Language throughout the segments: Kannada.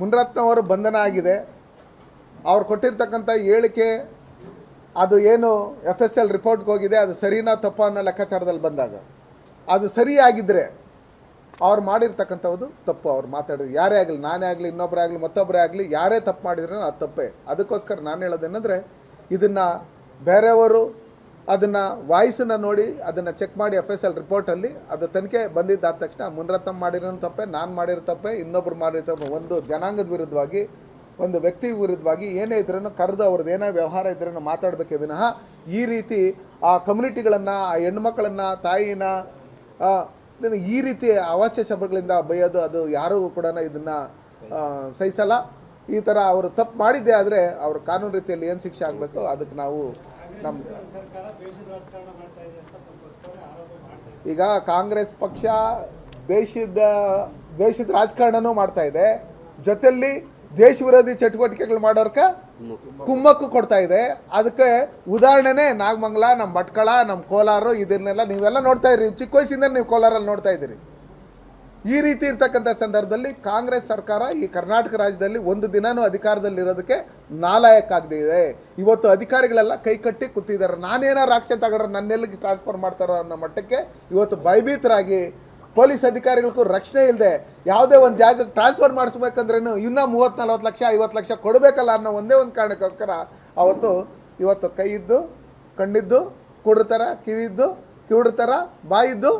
ಮುನ್ರತ್ನ ಅವರು ಬಂಧನ ಆಗಿದೆ ಅವ್ರು ಕೊಟ್ಟಿರ್ತಕ್ಕಂಥ ಹೇಳಿಕೆ, ಅದು ಏನು ಎಫ್ ಎಸ್ ಎಲ್ ರಿಪೋರ್ಟ್ಗೆ ಹೋಗಿದೆ, ಅದು ಸರಿನಾ ತಪ್ಪ ಅನ್ನೋ ಲೆಕ್ಕಾಚಾರದಲ್ಲಿ ಬಂದಾಗ, ಅದು ಸರಿಯಾಗಿದ್ದರೆ ಅವ್ರು ಮಾಡಿರ್ತಕ್ಕಂಥದ್ದು ತಪ್ಪು. ಅವ್ರು ಮಾತಾಡೋದು ಯಾರೇ ಆಗಲಿ, ನಾನೇ ಆಗಲಿ ಇನ್ನೊಬ್ಬರೇ ಆಗಲಿ ಮತ್ತೊಬ್ಬರೇ ಆಗಲಿ, ಯಾರೇ ತಪ್ಪು ಮಾಡಿದ್ರೆ ಅದು ತಪ್ಪೇ. ಅದಕ್ಕೋಸ್ಕರ ನಾನು ಹೇಳೋದೇನೆಂದರೆ, ಇದನ್ನು ಬೇರೆಯವರು ಅದನ್ನು ವಾಯ್ಸನ್ನು ನೋಡಿ ಅದನ್ನು ಚೆಕ್ ಮಾಡಿ ಎಫ್ ಎಸ್ ಎಲ್ ರಿಪೋರ್ಟಲ್ಲಿ ಅದು ತನಿಖೆ ಬಂದಿದ್ದಾದ ತಕ್ಷಣ ಮುನ್ರತ್ನ ಮಾಡಿರೋ ತಪ್ಪೆ, ನಾನು ಮಾಡಿರೋ ತಪ್ಪೆ, ಇನ್ನೊಬ್ರು ಮಾಡಿರೋ ತಪ್ಪೆ, ಒಂದು ಜನಾಂಗದ ವಿರುದ್ಧವಾಗಿ, ಒಂದು ವ್ಯಕ್ತಿ ವಿರುದ್ಧವಾಗಿ ಏನೇ ಇದ್ರೂ ಕರೆದು ಅವ್ರದ್ದು ಏನೇ ವ್ಯವಹಾರ ಇದ್ರೂ ಮಾತಾಡಬೇಕೇ ವಿನಃ ಈ ರೀತಿ ಆ ಕಮ್ಯುನಿಟಿಗಳನ್ನು, ಆ ಹೆಣ್ಮಕ್ಳನ್ನು, ತಾಯಿನ ಈ ರೀತಿ ಅವಾಚ್ಯ ಶಬ್ದಗಳಿಂದ ಬೈಯೋದು ಅದು ಯಾರೂ ಕೂಡ ಇದನ್ನು ಸಹಿಸಲ್ಲ. ಈ ಥರ ಅವರು ತಪ್ಪು ಮಾಡಿದ್ದೆ ಆದರೆ ಅವ್ರ ಕಾನೂನು ರೀತಿಯಲ್ಲಿ ಏನು ಶಿಕ್ಷೆ ಆಗಬೇಕು, ಅದಕ್ಕೆ ನಾವು ನಮ್ಮ ಈಗ ಕಾಂಗ್ರೆಸ್ ಪಕ್ಷ ದೇಶದ ದೇಶದ ರಾಜಕಾರಣನೂ ಮಾಡ್ತಾ ಇದೆ. ಜೊತೆಯಲ್ಲಿ ದೇಶ ವಿರೋಧಿ ಚಟುವಟಿಕೆಗಳು ಮಾಡೋರ್ಕ ಕುಮ್ಮಕ್ಕು ಕೊಡ್ತಾ ಇದೆ. ಅದಕ್ಕೆ ಉದಾಹರಣೆನೇ ನಾಗಮಂಗಲ ನಮ್ಮ ಭಟ್ಕಳ ನಮ್ಮ ಕೋಲಾರ, ಇದನ್ನೆಲ್ಲ ನೀವೆಲ್ಲ ನೋಡ್ತಾ ಇದ್ದೀರಿ. ಚಿಕ್ಕ ವಯಸ್ಸಿಂದ ನೀವು ಕೋಲಾರಲ್ಲಿ ನೋಡ್ತಾ ಇದ್ದೀರಿ. ಈ ರೀತಿ ಇರ್ತಕ್ಕಂಥ ಸಂದರ್ಭದಲ್ಲಿ ಕಾಂಗ್ರೆಸ್ ಸರ್ಕಾರ ಈ ಕರ್ನಾಟಕ ರಾಜ್ಯದಲ್ಲಿ ಒಂದು ದಿನನೂ ಅಧಿಕಾರದಲ್ಲಿರೋದಕ್ಕೆ ನಾಲಾಯಕ್ಕಾಗದಿದೆ. ಇವತ್ತು ಅಧಿಕಾರಿಗಳೆಲ್ಲ ಕೈ ಕಟ್ಟಿ ಕೂತಿದ್ದಾರೆ. ನಾನೇನೋ ಆಕ್ಷನ್ ತಗೊಂಡ್ರೆ ನನ್ನೆಲ್ಲಿಗೆ ಟ್ರಾನ್ಸ್ಫರ್ ಮಾಡ್ತಾರೋ ಅನ್ನೋ ಮಟ್ಟಕ್ಕೆ ಇವತ್ತು ಭಯಭೀತರಾಗಿ ಪೊಲೀಸ್ ಅಧಿಕಾರಿಗಳಿಗೂ ರಕ್ಷಣೆ ಇಲ್ಲದೆ ಯಾವುದೇ ಒಂದು ಜಾಗಕ್ಕೆ ಟ್ರಾನ್ಸ್ಫರ್ ಮಾಡಿಸ್ಬೇಕಂದ್ರೇನು ಇನ್ನೂ ಮೂವತ್ತು ನಲ್ವತ್ತು ಲಕ್ಷ, ಐವತ್ತು ಲಕ್ಷ ಕೊಡಬೇಕಲ್ಲ ಅನ್ನೋ ಒಂದೇ ಒಂದು ಕಾರಣಕ್ಕೋಸ್ಕರ ಅವತ್ತು ಇವತ್ತು ಕೈ ಇದ್ದು, ಕಣ್ಣಿದ್ದು, ಕುಡ್ರತರ ಕಿವಿದ್ದು ಕಿವಿಡ್ತಾರ ಬಾಯಿದ್ದು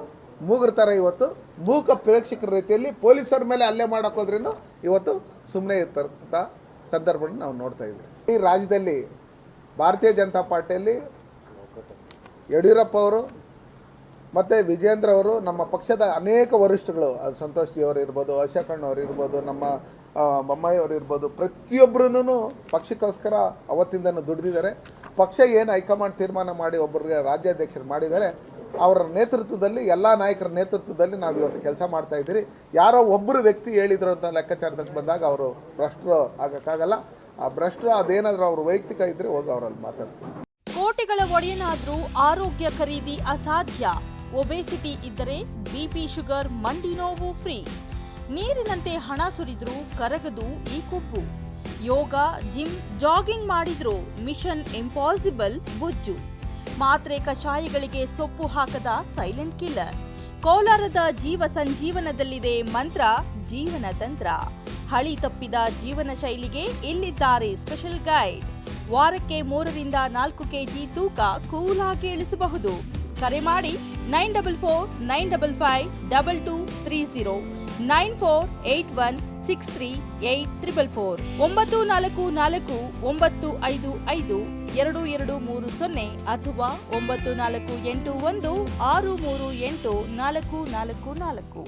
ಮೂಗ್ರ ಥರ ಇವತ್ತು. ಮೂಕ ಪ್ರೇಕ್ಷಕರ ರೀತಿಯಲ್ಲಿ ಪೊಲೀಸರ ಮೇಲೆ ಹಲ್ಲೆ ಮಾಡೋಕ್ಕೋದ್ರೂ ಇವತ್ತು ಸುಮ್ಮನೆ ಇರ್ತಕ್ಕಂಥ ಸಂದರ್ಭವನ್ನು ನಾವು ನೋಡ್ತಾ ಇದ್ದೀವಿ. ಈ ರಾಜ್ಯದಲ್ಲಿ ಭಾರತೀಯ ಜನತಾ ಪಾರ್ಟಿಯಲ್ಲಿ ಯಡಿಯೂರಪ್ಪ ಅವರು ಮತ್ತು ವಿಜೇಂದ್ರ ಅವರು ನಮ್ಮ ಪಕ್ಷದ ಅನೇಕ ವರಿಷ್ಠಗಳು ಸಂತೋಷ್ ಜಿ ಅವರು ಇರ್ಬೋದು, ಅಶೋಕ್ ಅವರು ಇರ್ಬೋದು, ನಮ್ಮ ಬೊಮ್ಮಾಯಿ ಅವರು ಇರ್ಬೋದು ಪ್ರತಿಯೊಬ್ಬರೂ ಪಕ್ಷಕ್ಕೋಸ್ಕರ ಅವತ್ತಿಂದನೂ ದುಡಿದಿದ್ದಾರೆ. ಪಕ್ಷ ಏನು ಹೈಕಮಾಂಡ್ ತೀರ್ಮಾನ ಮಾಡಿ ಒಬ್ಬರಿಗೆ ರಾಜ್ಯಾಧ್ಯಕ್ಷರು ಮಾಡಿದ್ದಾರೆ ಅವರ ನೇತೃತ್ವದಲ್ಲಿ, ಎಲ್ಲ ನಾಯಕರ ನೇತೃತ್ವದಲ್ಲಿ ನಾವು ಇವತ್ತು ಕೆಲಸ ಮಾಡ್ತಾ ಇದ್ದೀರಿ. ಯಾರೋ ಒಬ್ಬರು ವ್ಯಕ್ತಿ ಹೇಳಿದ್ರು ಅಂತ ಲೆಕ್ಕಾಚಾರದಲ್ಲಿ ಬಂದಾಗ ಅವರು ಭ್ರಷ್ಟರು ಆಗಕ್ಕಾಗಲ್ಲ. ಆ ಭ್ರಷ್ಟರು ಅದೇನಾದರೂ ಅವ್ರ ವೈಯಕ್ತಿಕ ಇದ್ರೆ ಹೋಗಿ ಅವರಲ್ಲಿ ಮಾತಾಡ್ತಾರೆ. ಕೋಟಿಗಳ ಒಡೆಯನಾದ್ರೂ ಆರೋಗ್ಯ ಖರೀದಿ ಅಸಾಧ್ಯ. ಒಬೆಸಿಟಿ ಇದ್ದರೆ ಬಿಪಿ ಶುಗರ್, ಮಂಡಿ ನೋವು ಫ್ರೀ. ನೀರಿನಂತೆ ಹಣ ಸುರಿದ್ರೂ ಕರಗದು ಈ ಕೊಬ್ಬು ಯೋಗ, ಜಿಮ್, ಜಾಗಿಂಗ್ ಮಾಡಿದ್ರು ಮಿಷನ್ ಇಂಪಾಸಿಬಲ್ ಬೊಜ್ಜು. ಮಾತ್ರೆ ಕಷಾಯಗಳಿಗೆ ಸೊಪ್ಪು ಹಾಕದ ಸೈಲೆಂಟ್ ಕಿಲ್ಲರ್ ಕೋಲಾರದ ಜೀವ ಸಂಜೀವನದಲ್ಲಿದೆ ಮಂತ್ರ, ಜೀವನ ತಂತ್ರ. ಹಳಿ ತಪ್ಪಿದ ಜೀವನ ಶೈಲಿಗೆ ಇಲ್ಲಿದ್ದಾರೆ ಸ್ಪೆಷಲ್ ಗೈಡ್ ವಾರಕ್ಕೆ ಮೂರರಿಂದ ನಾಲ್ಕು ಕೆಜಿ ತೂಕ ಕೂಲಾಗಿ ಇಳಿಸಬಹುದು. ಕರೆ ಮಾಡಿ nine double four, nine double five, double two, three zero. Nine four eight one six three eight triple four. ಒಂಬತ್ತು ನಾಲ್ಕು ನಾಲ್ಕು ಒಂಬತ್ತು ಐದು ಐದು ಎರಡು ಎರಡು ಮೂರು ಸೊನ್ನೆ ಅಥವಾ ಒಂಬತ್ತು ನಾಲ್ಕು ಎಂಟು ಒಂದು ಆರು ಮೂರು ಎಂಟು ನಾಲ್ಕು ನಾಲ್ಕು ನಾಲ್ಕು.